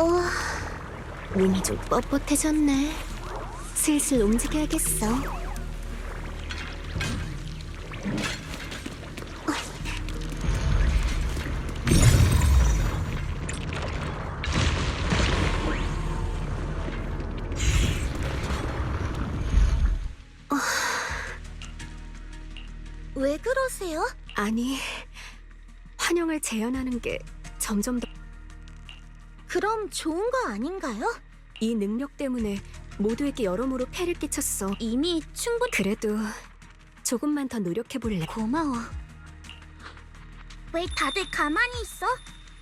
어, 몸이 좀 뻣뻣해졌네. 슬슬 움직여야겠어. 어. 왜 그러세요? 아니, 환영을 재현하는 게 점점 더 그럼 좋은 거 아닌가요? 이 능력 때문에 모두에게 여러모로 폐를 끼쳤어. 이미 충분히 그래도 조금만 더 노력해 볼래. 고마워. 왜 다들 가만히 있어?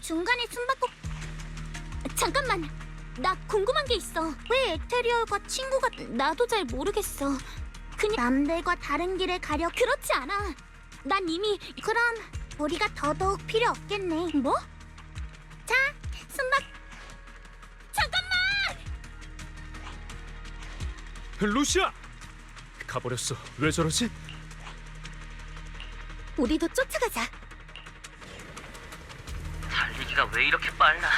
중간에 숨바꼭 잠깐만. 나 궁금한 게 있어. 왜 에테리얼과 친구가 나도 잘 모르겠어. 그냥 남들과 다른 길을 가려 그렇지 않아. 난 이미 그럼 우리가 더더욱 필요 없겠네. 뭐? 자, 숨바 루시아! 가버렸어. 왜 저러지? 우리도 쫓아가자. 달리기가 왜 이렇게 빨라?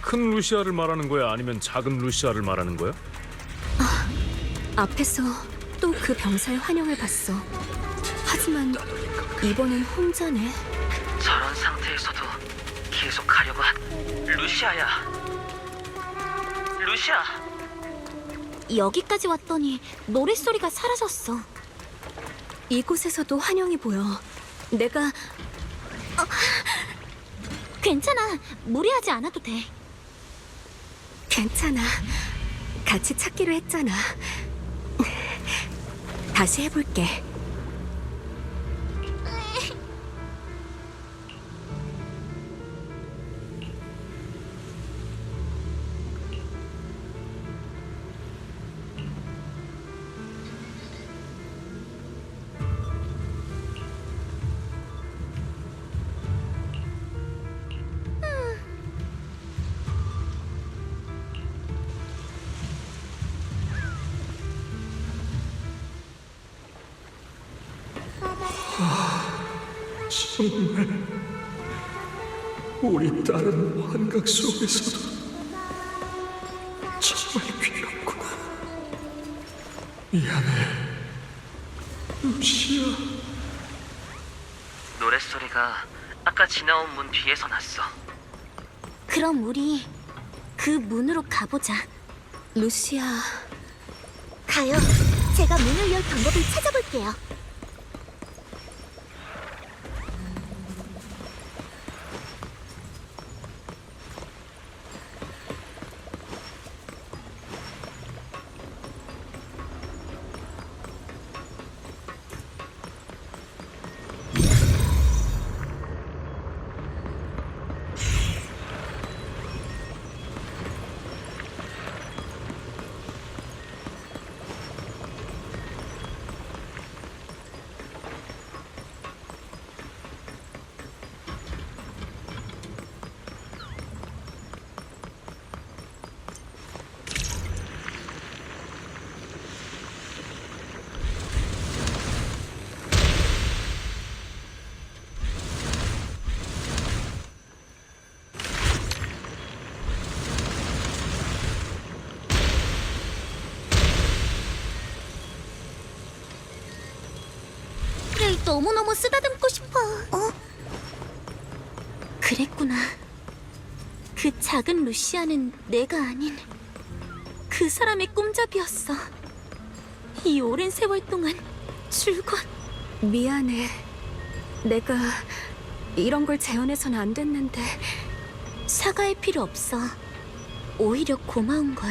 큰 루시아를 말하는 거야? 아니면 작은 루시아를 말하는 거야? 앞에서 또 그 병사의 환영을 봤어. 하지만 이번엔 혼자네. 저런 상태에서도 계속 가려고 한 루시아야. 루시아, 여기까지 왔더니 노랫소리가 사라졌어. 이곳에서도 환영이 보여. 내가 어, 괜찮아. 무리하지 않아도 돼. 괜찮아. 같이 찾기로 했잖아. 다시 해볼게. 정말 우리 딸은 환각 속에서도 정말 귀엽구나. 미안해, 루시아. 노랫소리가 아까 지나온 문 뒤에서 났어. 그럼 우리 그 문으로 가보자. 루시아. 가요. 제가 문을 열 방법을 찾아볼게요. 너무너무 쓰다듬고 싶어. 어? 그랬구나. 그 작은 루시아는 내가 아닌 그 사람의 꿈잡이였어. 이 오랜 세월 동안 줄곧 미안해. 내가 이런 걸 재현해선 안 됐는데 사과할 필요 없어. 오히려 고마운 걸.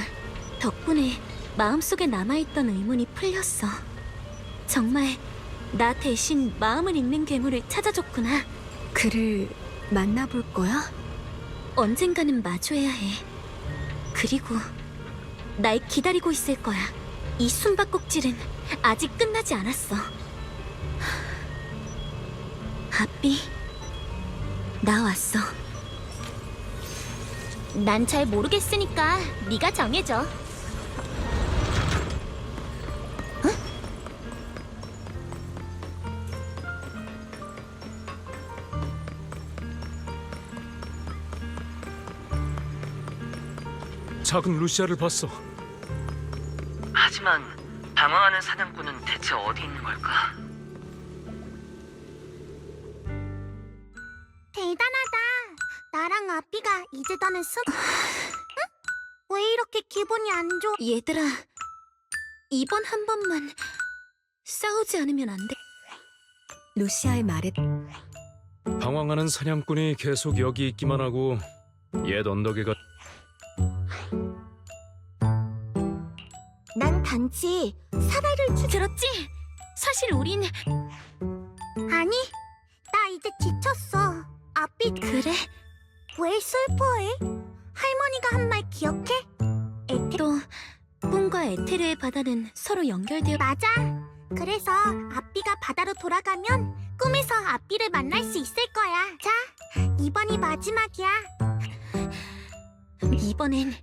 덕분에 마음속에 남아있던 의문이 풀렸어. 정말 나 대신 마음을 읽는 괴물을 찾아줬구나. 그를 만나볼 거야? 언젠가는 마주해야 해. 그리고 날 기다리고 있을 거야. 이 숨바꼭질은 아직 끝나지 않았어. 아삐, 나 왔어. 난 잘 모르겠으니까 네가 정해줘. 작은 루시아를 봤어. 하지만 방황하는 사냥꾼은 대체 어디 있는 걸까? 대단하다. 나랑 아삐가 이제 더는 수. 응? 왜 이렇게 기분이 안 좋아? 얘들아, 이번 한 번만 싸우지 않으면 안 돼. 루시아의 말에 방황하는 사냥꾼이 계속 여기 있기만 하고 옛 언덕에가 난 단지 사다를 주. 들었지? 사실 우린 아니, 나 이제 지쳤어. 아삐 그래 왜 슬퍼해? 할머니가 한 말 기억해? 에테 또 꿈과 에테르의 바다는 서로 연결되어 맞아. 그래서 아삐가 바다로 돌아가면 꿈에서 아삐를 만날 수 있을 거야. 자, 이번이 마지막이야. 이번엔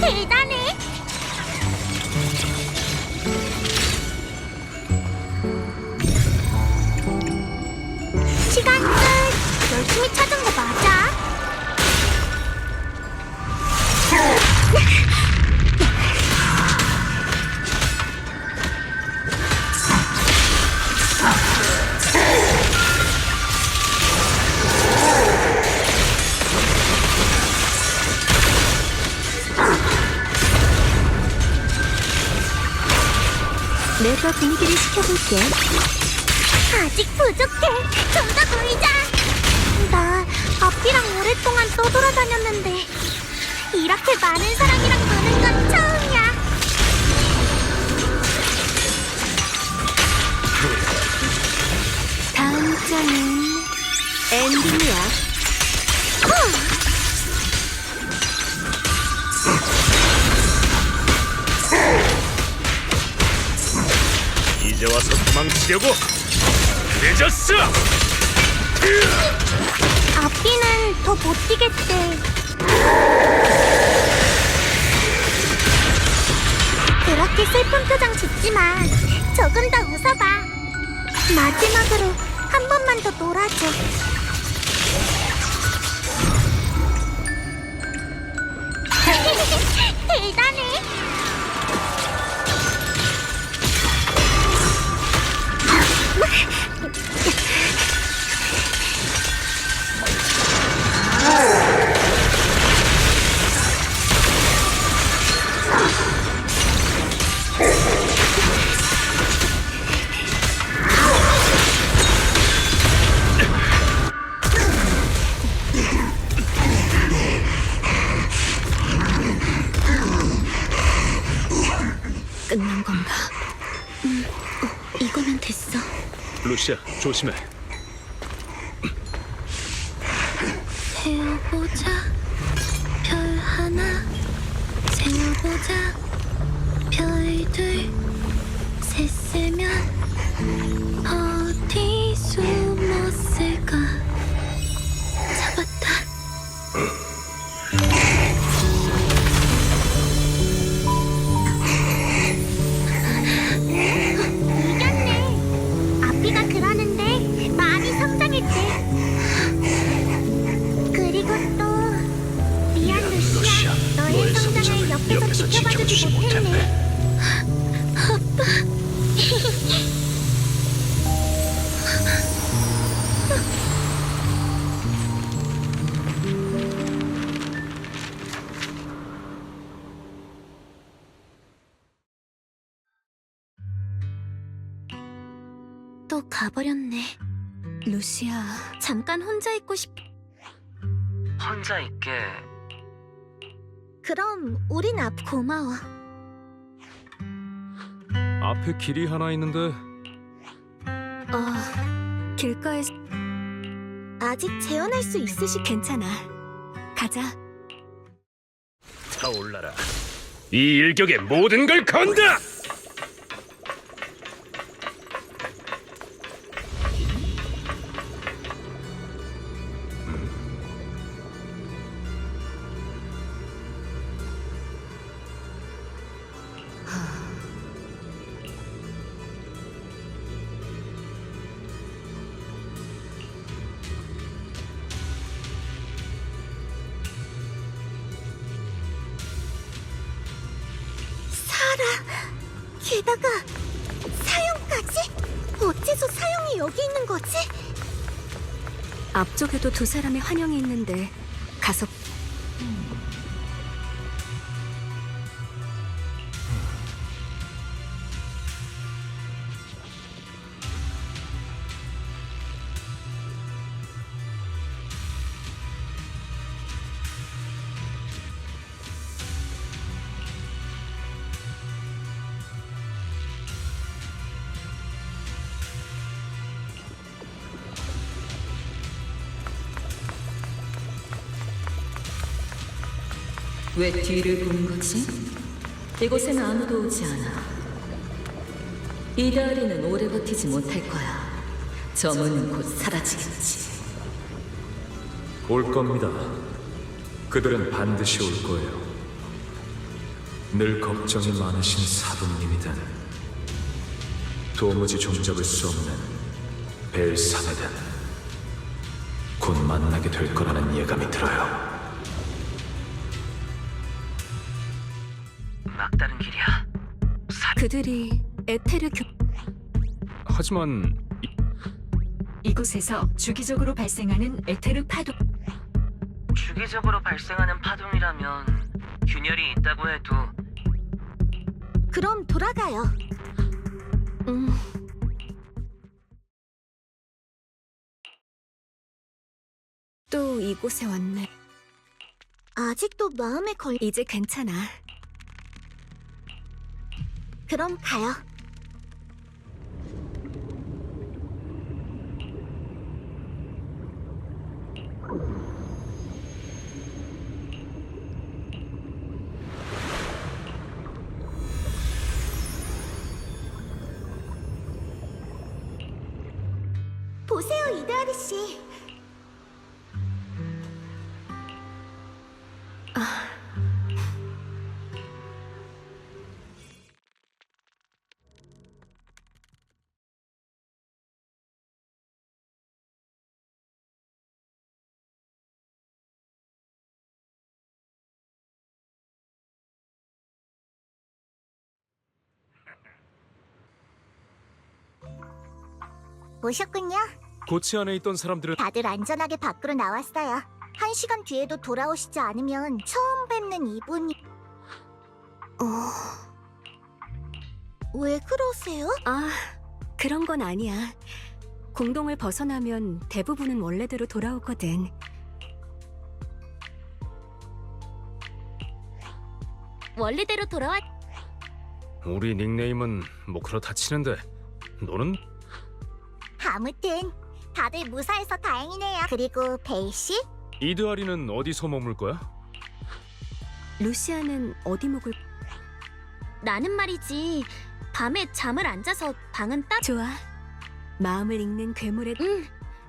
대단해. 시간 끝. 열심히 찾은 거 맞아? 내가 분위기를 시켜볼게. 아직 부족해. 좀더 놀자. 나 아삐랑 오랫동안 떠돌아다녔는데 이렇게 많은 사람이랑 노는 건 처음이야. 다음 장은 엔딩이야. 이 와서 도망치려고 늦었어. 아삐는 더 못 뛰겠대. 그렇게 슬픈 표정 짓지 마. 조금 더 웃어봐. 마지막으로 한 번만 더 놀아줘. 대단해. Look! 조심해. 또 가버렸네. 루시아, 잠깐 혼자 있고 싶. 혼자 있게 그럼 우린 앞 고마워. 앞에 길이 하나 있는데 어, 길가에서 아직 재현할 수 있으시. 괜찮아. 가자. 타올라라. 이 일격에 모든 걸 건다. 게다가 사형까지? 어째서 사형이 여기 있는 거지? 앞쪽에도 두 사람의 환영이 있는데 가서 왜 뒤를 보는 거지? 이곳엔 아무도 오지 않아. 이 다리는 오래 버티지 못할 거야. 저 문은 곧 사라지겠지. 올 겁니다. 그들은 반드시 올 거예요. 늘 걱정이 많으신 사부님이든 도무지 종잡을 수 없는 벨삼이든 곧 만나게 될 거라는 예감이 들어요. 그들이 에테르 교 하지만 이곳에서 주기적으로 발생하는 에테르 파동 주기적으로 발생하는 파동이라면 균열이 있다고 해도 그럼 돌아가요. 음, 또 이곳에 왔네. 아직도 마음에 걸. 이제 괜찮아. 그럼 가요. 보세요, 이다리 씨. 오셨군요. 고치 안에 있던 사람들은 다들 안전하게 밖으로 나왔어요. 한 시간 뒤에도 돌아오시지 않으면 처음 뵙는 이분이. 어... 왜 그러세요? 아, 그런 건 아니야. 공동을 벗어나면 대부분은 원래대로 돌아오거든. 원래대로 돌아왔. 우리 닉네임은 뭐 그렇다 치는데 너는 아무튼 다들 무사해서 다행이네요. 그리고 베이 씨, 이드아리는 어디서 머물 거야? 루시아는 어디 묵을? 나는 말이지. 밤에 잠을 안 자서 방은 딱. 좋아. 마음을 읽는 괴물의 응.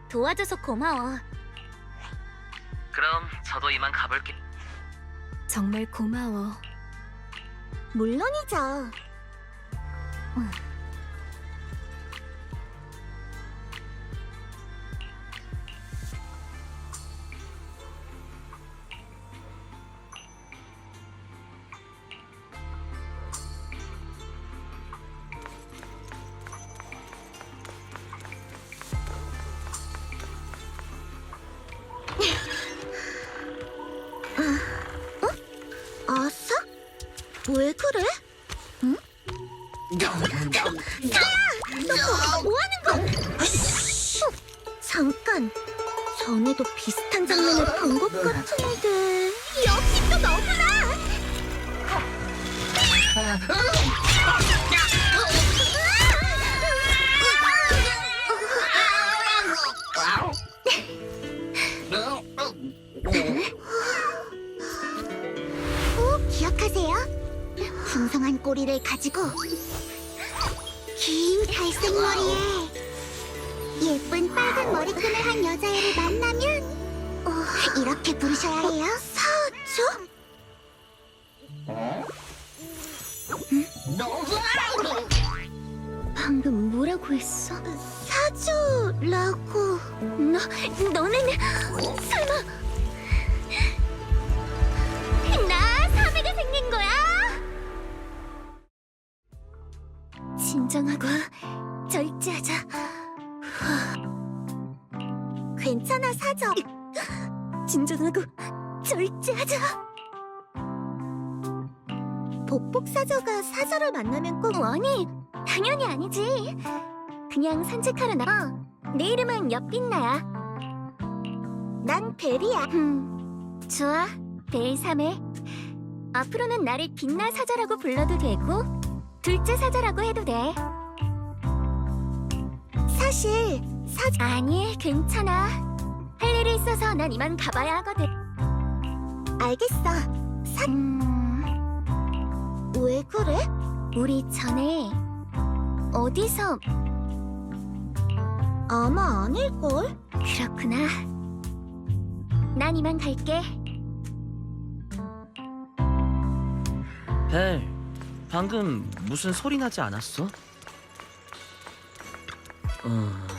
도와줘서 고마워. 그럼 저도 이만 가볼게. 정말 고마워. 물론이죠. 왜 풍성한 꼬리를 가지고 긴 갈색 머리에 예쁜 빨간 머리끈을 한 여자애를 만나면 어, 이렇게 부르셔야 해요. 사죠? 방금 뭐라고 했어? 사줘라고. 너 너는 설마 진정하고 절제하자. 괜찮아 사저. 진정하고 절제하자. 복복 사저가 사저를 만나면 꼭 아니 당연히 아니지. 그냥 산책하러 나가. 내 이름은 엿빛나야. 난 벨이야. 음, 좋아. 벨 3회. 앞으로는 나를 빛나 사자라고 불러도 되고 둘째 사자라고 해도 돼. 사실 사자 아니 괜찮아. 할 일이 있어서 난 이만 가봐야 하거든. 알겠어. 사. 음... 왜 그래? 우리 전에 어디서 아마 아닐걸? 그렇구나. 난 이만 갈게. 벨, 방금 무슨 소리 나지 않았어? 어...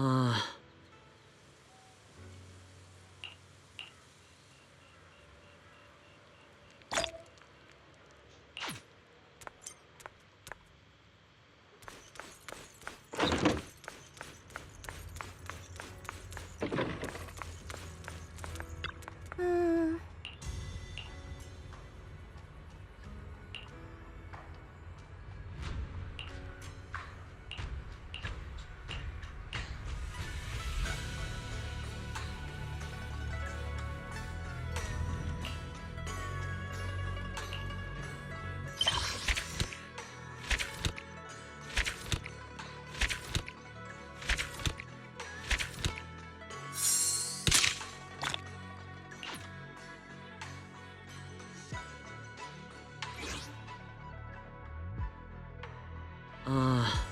아... 아...